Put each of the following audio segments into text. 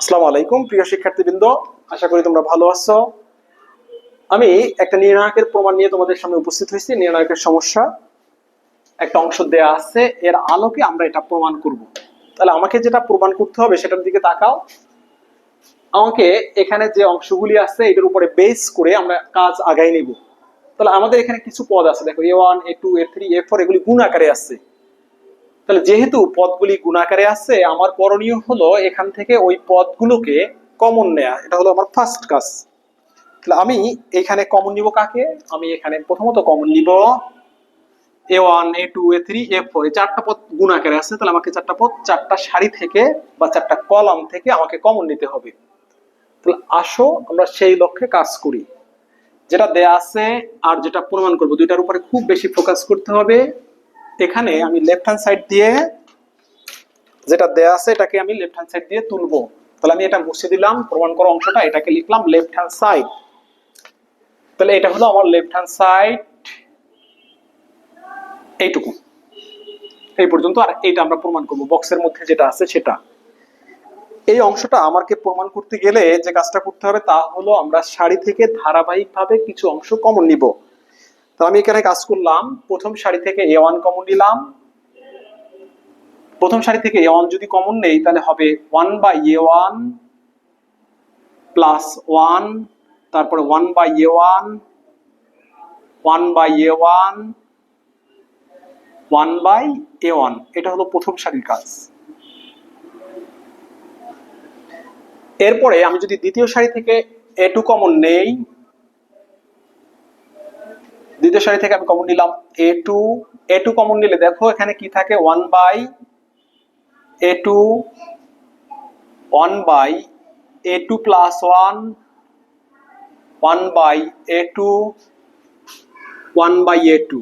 আসসালামু আলাইকুম, প্রিয় শিক্ষার্থীবৃন্দ। আশা করি তোমরা ভালো আছো। আমি একটা নির্ণায়কের প্রমাণ নিয়ে তোমাদের সামনে উপস্থিত হয়েছি, নির্ণায়কের সমস্যা। একটা অংশ দেয়া আছে, এর আলোকে আমরা এটা প্রমাণ করব। তাহলে আমাকে যেটা প্রমাণ করতে হবে, সেটার দিকে তাকাও। আমাকে এখানে যে অংশগুলি আছে, এটার উপরে বেস করে আমরা কাজ আগাই নিব। তাহলে আমাদের এখানে কিছু পদ আছে, দেখো a one a two a three a four এগুলি গুণ আকারে আছে। তাহলে যেহেতু পদগুলি গুণাকারে আছে, আমার করণীয় হলো এখান থেকে ওই পদগুলোকে কমন নেয়া। এটা হলো আমার ফার্স্ট কাজ। তাহলে আমি এখানে কমন নিব কাকে? আমি এখানে প্রথমত কমন নিব a one a two a three a four এই চারটা পদ গুণাকারে আছে, তাহলে আমাকে চারটা পদ, চারটা সারি থেকে বা চারটা কলাম থেকে আমাকে কমন নিতে হবে। তাহলে আসো, আমরা সেই লক্ষ্যে কাজ করি। যেটা দেয়া আছে আর যেটা প্রমাণ করব, দুইটার উপরে খুব বেশি ফোকাস করতে হবে। এখানে আমি লেফট হ্যান্ড সাইড দিয়ে যেটা দেয়া আছে, এটাকে আমি লেফট হ্যান্ড সাইড দিয়ে তুলবো। তাহলে আমি এটা মুছে দিলাম, প্রমাণ করা অংশটা, এটাকে লিখলাম লেফট হ্যান্ড সাইড তাহলে এটা হলো আমার লেফট হ্যান্ড সাইড এইটুকু। এই পর্যন্ত আর এটা আমরা প্রমাণ করব বক্সের মধ্যে যেটা আছে সেটা। এই অংশটা আমাকে প্রমাণ করতে গেলে যে কাজটা করতে হবে তা হলো আমরা সারি থেকে ধারাবাহিকভাবে কিছু অংশ কমন নিব। আমি এখানে কাজ করলাম। প্রথম সারি থেকে এ ওয়ান কমন নিলাম। প্রথম সারি থেকে এ ওয়ান যদি কমন নেই, তাহলে হবে one by a one plus one তারপরে one by a one one by a one one by a one এটা হলো প্রথম সারির কাজ। এরপরে আমি যদি দ্বিতীয় সারি থেকে এ টু কমন নেই দ্বিতীয় সারি থেকে আমি কমন নিলাম a two a two common নিলে দেখো এখানে কি থাকে? One by a two one by a two plus one one by a two one by a two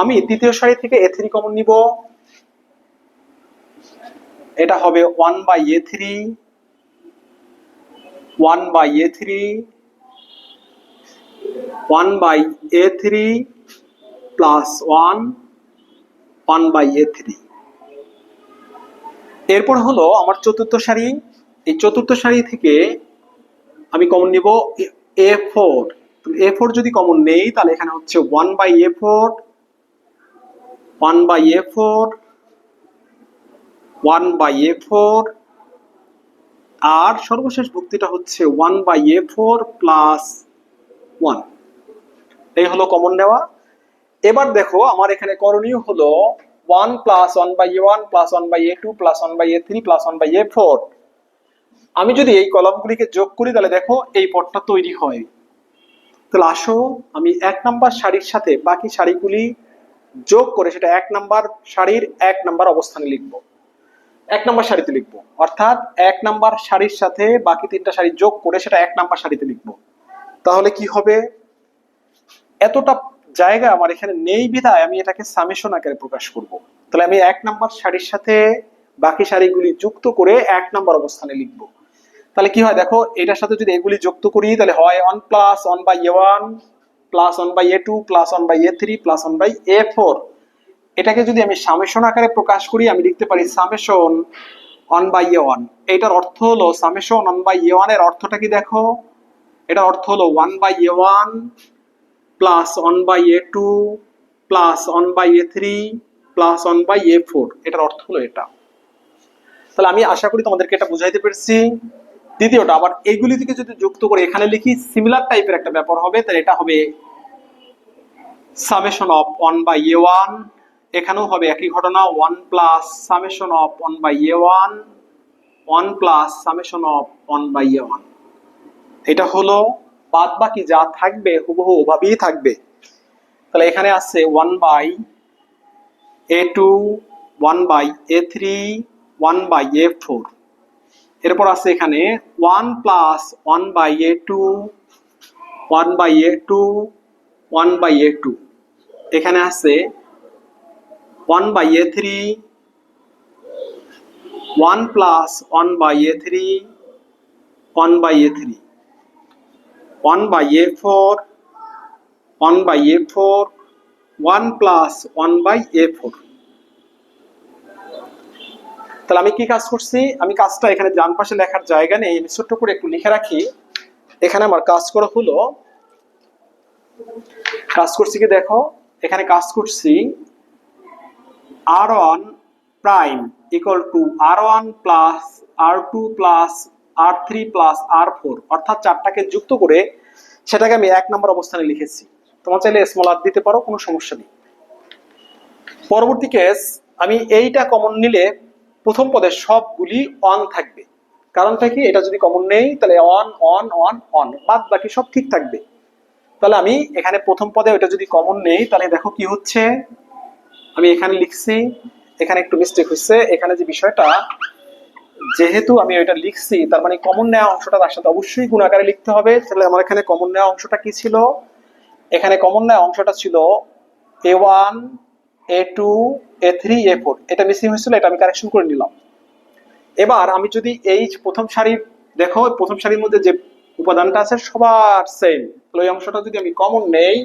আমি দ্বিতীয় সারি থেকে এ থ্রি কমন নিব। এটা হবে one by a three one by a three one by a three plus one one by a three এরপর হলো আমার চতুর্থ সারি। এই চতুর্থ সারি থেকে আমি কমন নিব এ ফোর এ ফোর যদি কমন নেই, তাহলে এখানে হচ্ছে one by a four one by a four one by a four আর সর্বশেষ ভুক্তিটা হচ্ছে one by a four plus one এই হলো কমন নেওয়া এবার দেখো, আমার এখানে করণীয় হলো one plus one by a one plus one by a two plus one by a three plus one by a four আমি যদি এই কলমগুলিকে যোগ করি, তাহলে দেখো এই পদটা তৈরি হয়। তাহলে আসো, আমি এক নাম্বার শাড়ির সাথে বাকি শাড়িগুলি যোগ করে সেটা এক নাম্বার শাড়ির এক নাম্বার অবস্থানে লিখব। এক নাম্বার শাড়িতে লিখব। অর্থাৎ এক নাম্বার শাড়ির সাথে বাকি তিনটা শাড়ি যোগ করে সেটা এক নাম্বার শাড়িতে লিখব। তাহলে কি হবে? এতটা জায়গা আমার এখানে নেই বিধায় আমি এটাকে সামেশন আকারে প্রকাশ করব। তাহলে আমি এক নাম্বার শাড়ির সাথে বাকি শাড়িগুলি যুক্ত করে এক নাম্বার অবস্থানে লিখব। তাহলে কি হয় দেখো, এটার সাথে যদি এগুলি যুক্ত করি, তাহলে হয় one plus one by a one plus one by a two plus one by a three plus one by a four এটাকে যদি আমি সামেশন আকারে প্রকাশ করি, আমি লিখতে পারি summation one by a one এটার অর্থ হলো সামেশন ওয়ান বাই এ ওয়ানের অর্থটা কি দেখো? এটার অর্থ হলো one by a one plus one by a two plus one by a three plus one by a four এটার অর্থ হলো এটা। তাহলে আমি আশা করি তোমাদেরকে এটা বুঝাইতে পেরেছি। দ্বিতীয়টা, আবার এইগুলি থেকে যদি যুক্ত করে এখানে লিখি সিমিলার টাইপের একটা ব্যাপার হবে, তাহলে এটা হবে summation of one by a one এখানেও হবে একই ঘটনা one plus summation of one by a one one plus summation of one by a one এটা হলো বাদ বাকি যা থাকবে, হুবহু ওভাবেই থাকবে। তাহলে এখানে আছে one by a two one by a three one by a four এরপর আছে এখানে one plus one by a two one by a two one by a two এখানে আছে one by a three one plus one by a three one by a three one by a four one by a four one plus one by a four তাহলে আমি কি কাজ করছি? আমি কাজটা এখানে ডান পাশে লেখার জায়গা নেই, আমি ছোট্ট করে একটু লিখে রাখি। এখানে আমার কাজ করা হলো, কাজ করছি কি দেখো, এখানে কাজ করছি R one prime equal to R one plus R two plus R three plus R four অর্থাৎ চারটাকে যুক্ত করে সেটাকে আমি এক নম্বর অবস্থানে লিখেছি। তোমার চাইলে স্মল আর দিতে পারো, কোনো সমস্যা নেই। পরবর্তী কেস আমি এইটা কমন নিলে প্রথম পদে সবগুলি অন থাকবে। কারণটা কি? এটা যদি কমন নেই, তাহলে অন অন অন অন বাদ বাকি সব ঠিক থাকবে। তাহলে আমি এখানে প্রথম পদে ওটা যদি কমন নেই, তাহলে দেখো কি হচ্ছে? আমি এখানে লিখছি, এখানে একটু মিস্টেক হচ্ছে এখানে যে বিষয়টা যেহেতু আমি ওইটা লিখছি, তার মানে কমন নেওয়া অংশটা তার সাথে অবশ্যই গুণ আকারে লিখতে হবে। তাহলে আমার এখানে কমন নেওয়া অংশটা কি ছিল? এখানে কমন নেওয়া অংশটা ছিল a one a two a three a four এটা মিসিং হয়েছিল, এটা আমি কারেকশন করে নিলাম। এবার আমি যদি এই প্রথম সারির, দেখো, প্রথম সারির মধ্যে যে উপাদানটা আছে, সবার সেম তাহলে ওই অংশটা যদি আমি কমন নেই,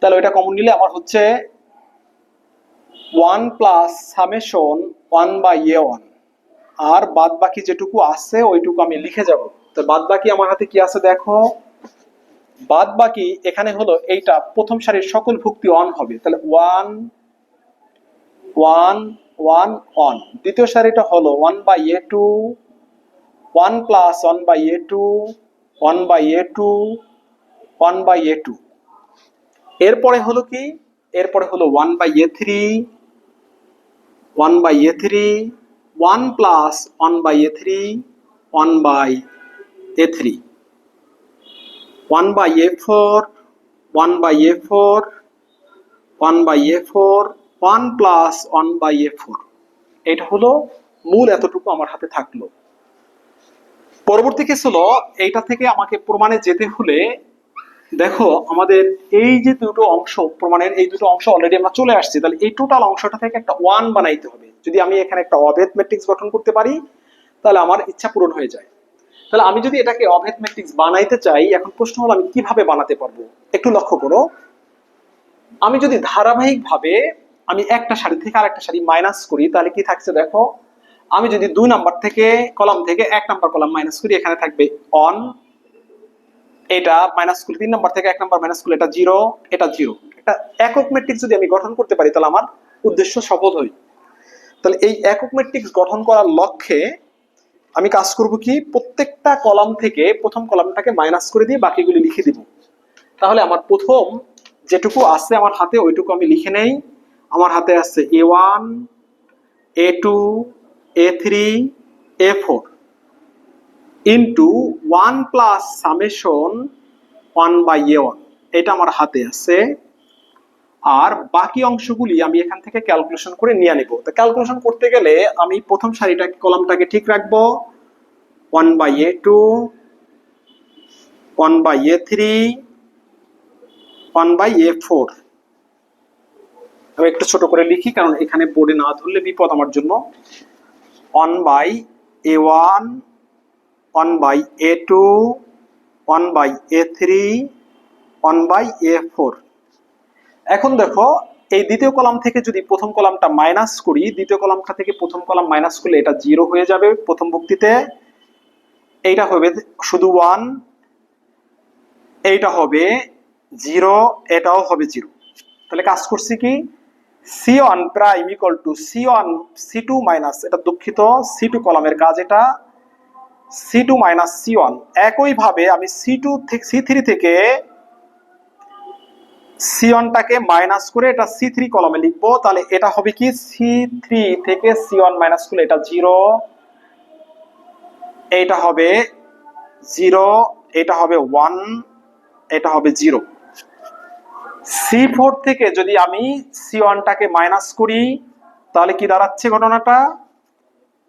তাহলে ওইটা কমন নিলে আমার হচ্ছে one plus summation one by a one আর বাদ বাকি যেটুকু আছে, ওইটুকু আমি লিখে যাব। তো বাদ বাকি আমার হাতে কি আছে দেখো? বাদ বাকি এখানে হলো এইটা, প্রথম সারির সকল ভুক্তি অন হবে। তাহলে ওয়ান ওয়ান ওয়ান অন দ্বিতীয় সারিটা হলো one by a two one plus one by a two one by a two one by a two এরপরে হলো কি? এরপরে হলো one by a three one by a three one plus one by a three one by a three one by a four one by a four one by a four one plus one by a four এটা হলো মূল এতটুকু আমার হাতে থাকল। পরবর্তী case হলো, এইটা থেকে আমাকে প্রমাণে যেতে হলে দেখো, আমাদের এই যে দুটো অংশ প্রমাণের, এই দুটো অংশ অলরেডি আমরা চলে আসছি, তাহলে এই টোটাল অংশটা থেকে একটা ওয়ান বানাইতে হবে। যদি আমি এখানে একটা অভেদ ম্যাট্রিক্স গঠন করতে পারি, তাহলে আমার ইচ্ছা পূরণ হয়ে যায়। তাহলে আমি যদি এটাকে অভেদ ম্যাট্রিক্স বানাইতে চাই, এখন প্রশ্ন হলো আমি কীভাবে বানাতে পারব? একটু লক্ষ্য করো। আমি যদি ধারাবাহিকভাবে আমি একটা সারি থেকে আরেকটা সারি মাইনাস করি, তাহলে কি থাকছে দেখো? আমি যদি দুই নাম্বার থেকে কলাম থেকে এক নাম্বার কলাম মাইনাস করি, এখানে থাকবে অন এটা মাইনাস করলে তিন নম্বর থেকে এক নম্বর মাইনাস করলে এটা জিরো এটা জিরো একটা একক ম্যাট্রিক্স যদি আমি গঠন করতে পারি, তাহলে আমার উদ্দেশ্য সফল হই। তাহলে এই একক ম্যাট্রিক্স গঠন করার লক্ষ্যে আমি কাজ করব কি? প্রত্যেকটা কলাম থেকে প্রথম কলামটাকে মাইনাস করে দিয়ে বাকিগুলি লিখে দিব। তাহলে আমার প্রথম যেটুকু আছে আমার হাতে, ওইটুকু আমি লিখে নেই। আমার হাতে আছে a one a two a three a four into one plus summation one by a one এটা আমার হাতে আছে। আর বাকি অংশগুলি আমি এখান থেকে ক্যালকুলেশন করে নিয়ে নেব। তো ক্যালকুলেশন করতে গেলে আমি প্রথম সারিটা, কলামটাকে ঠিক রাখব। One by a two one by a three one by a four আমি একটু ছোট করে লিখি, কারণ এখানে বোর্ডে না ধরলে বিপদ আমার জন্য। One by a one one by a two one by a three one by a four এখন দেখো, এই দ্বিতীয় কলাম থেকে যদি প্রথম কলামটা মাইনাস করি, দ্বিতীয় কলামটা থেকে প্রথম কলাম মাইনাস করলে এটা জিরো হয়ে যাবে প্রথম ভক্তিতে। এইটা হবে শুধু ওয়ান এইটা হবে জিরো এটাও হবে জিরো তাহলে কাজ করছি কি? C one prime equal to C one C two minus এটা দুঃখিত সি টু কলামের কাজ এটা। C two minus C one একইভাবে আমি সি টু থেকে সি থ্রি থেকে সি ওয়ানটাকে মাইনাস করে এটা সি থ্রি কলমে লিখব। তাহলে এটা হবে কি? সি থ্রি থেকে সি ওয়ান মাইনাস করলে এটা জিরো এইটা হবে জিরো এটা হবে ওয়ান এটা হবে জিরো সি ফোর থেকে যদি আমি সি ওয়ানটাকে মাইনাস করি, তাহলে কি দাঁড়াচ্ছে ঘটনাটা?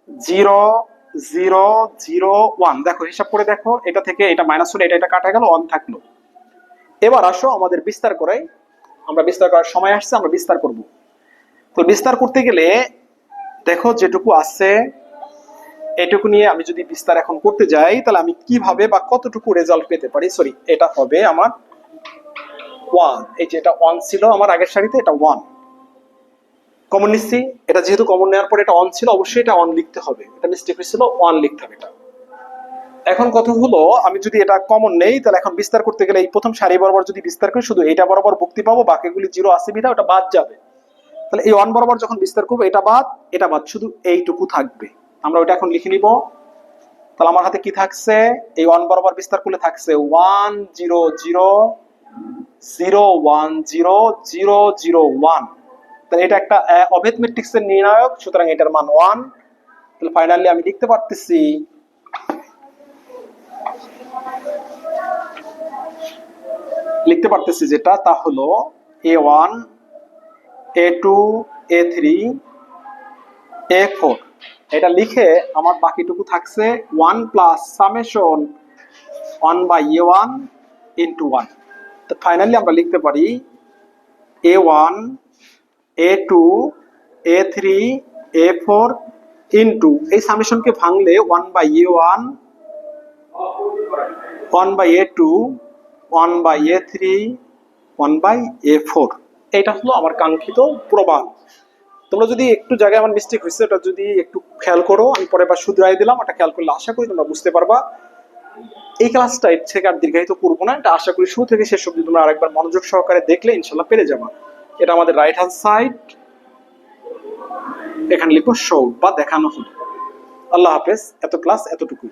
Zero zero zero, one. দেখো, হিসাব করে দেখো, এটা থেকে এটা মাইনাস হলে এটা এটা কাটা গেল ওয়ান থাকল। এবার আসো আমাদের বিস্তার করাই। আমরা বিস্তার করার সময় আসছে, আমরা বিস্তার করব। তো বিস্তার করতে গেলে দেখো যেটুকু আছে, এটুকু নিয়ে আমি যদি বিস্তার এখন করতে যাই, তাহলে আমি কীভাবে বা কতটুকু রেজাল্ট পেতে পারি? সরি এটা হবে আমার ওয়ান এই যে এটা ওয়ান ছিল আমার আগের সারিতে, এটা ওয়ান কমন নিচ্ছি। এটা যেহেতু কমন নেওয়ার পরে এটা অন ছিল, অবশ্যই এটা অন লিখতে হবে। এটা মিস্টেক হয়েছিল অন লিখতে হবে এটা। এখন কথা হলো, আমি যদি এটা কমন নেই, তাহলে এখন বিস্তার করতে গেলে এই প্রথম সারি বরাবর যদি বিস্তার করি, শুধু এটা বরাবর ভুক্তি পাবো, বাকিগুলি জিরো আছে বিধা ওটা বাদ যাবে। তাহলে এই ওয়ান বরাবর যখন বিস্তার করব, এটা বাদ এটা বাদ, শুধু এইটুকু থাকবে। আমরা ওটা এখন লিখে নিব। তাহলে আমার হাতে কি থাকছে? এই ওয়ান বরাবর বিস্তার করলে থাকছে one zero zero zero one zero zero zero one তাহলে এটা একটা অভেদ ম্যাট্রিক্স এর নির্ণায়ক, সুতরাং এটার মান ওয়ান তাহলে ফাইনালি আমি লিখতে পারতেছি লিখতে পারতেছি যেটা, তা হলো a one a two a three a four এটা লিখে আমার বাকিটুকু থাকছে one plus summation one by a one into one তো ফাইনালি আমরা লিখতে পারি a one a two a three a four into এই সামেশনকে ভাঙলে one by a one one by a two one by a three one by a four এইটা হলো আমার কাঙ্ক্ষিত প্রমাণ। তোমরা যদি একটু জায়গায় আমার মিস্টেক হয়েছে ওটা যদি একটু খেয়াল করো, আমি পরে বার শুধরাই দিলাম, ওটা খেয়াল করলে আশা করি তোমরা বুঝতে পারবা। এই ক্লাসটা এর থেকে আর দীর্ঘায়িত করব না, এটা আশা করি শুরু থেকে শেষ অব্দি তোমরা আরেকবার মনোযোগ সহকারে দেখলে ইনশাল্লাহ পেরে যাবা। এটা আমাদের রাইট হ্যান্ড সাইড এখানে লিখব শো বা দেখানো হলো। আল্লাহ হাফেজ, এত ক্লাস এতটুকুই।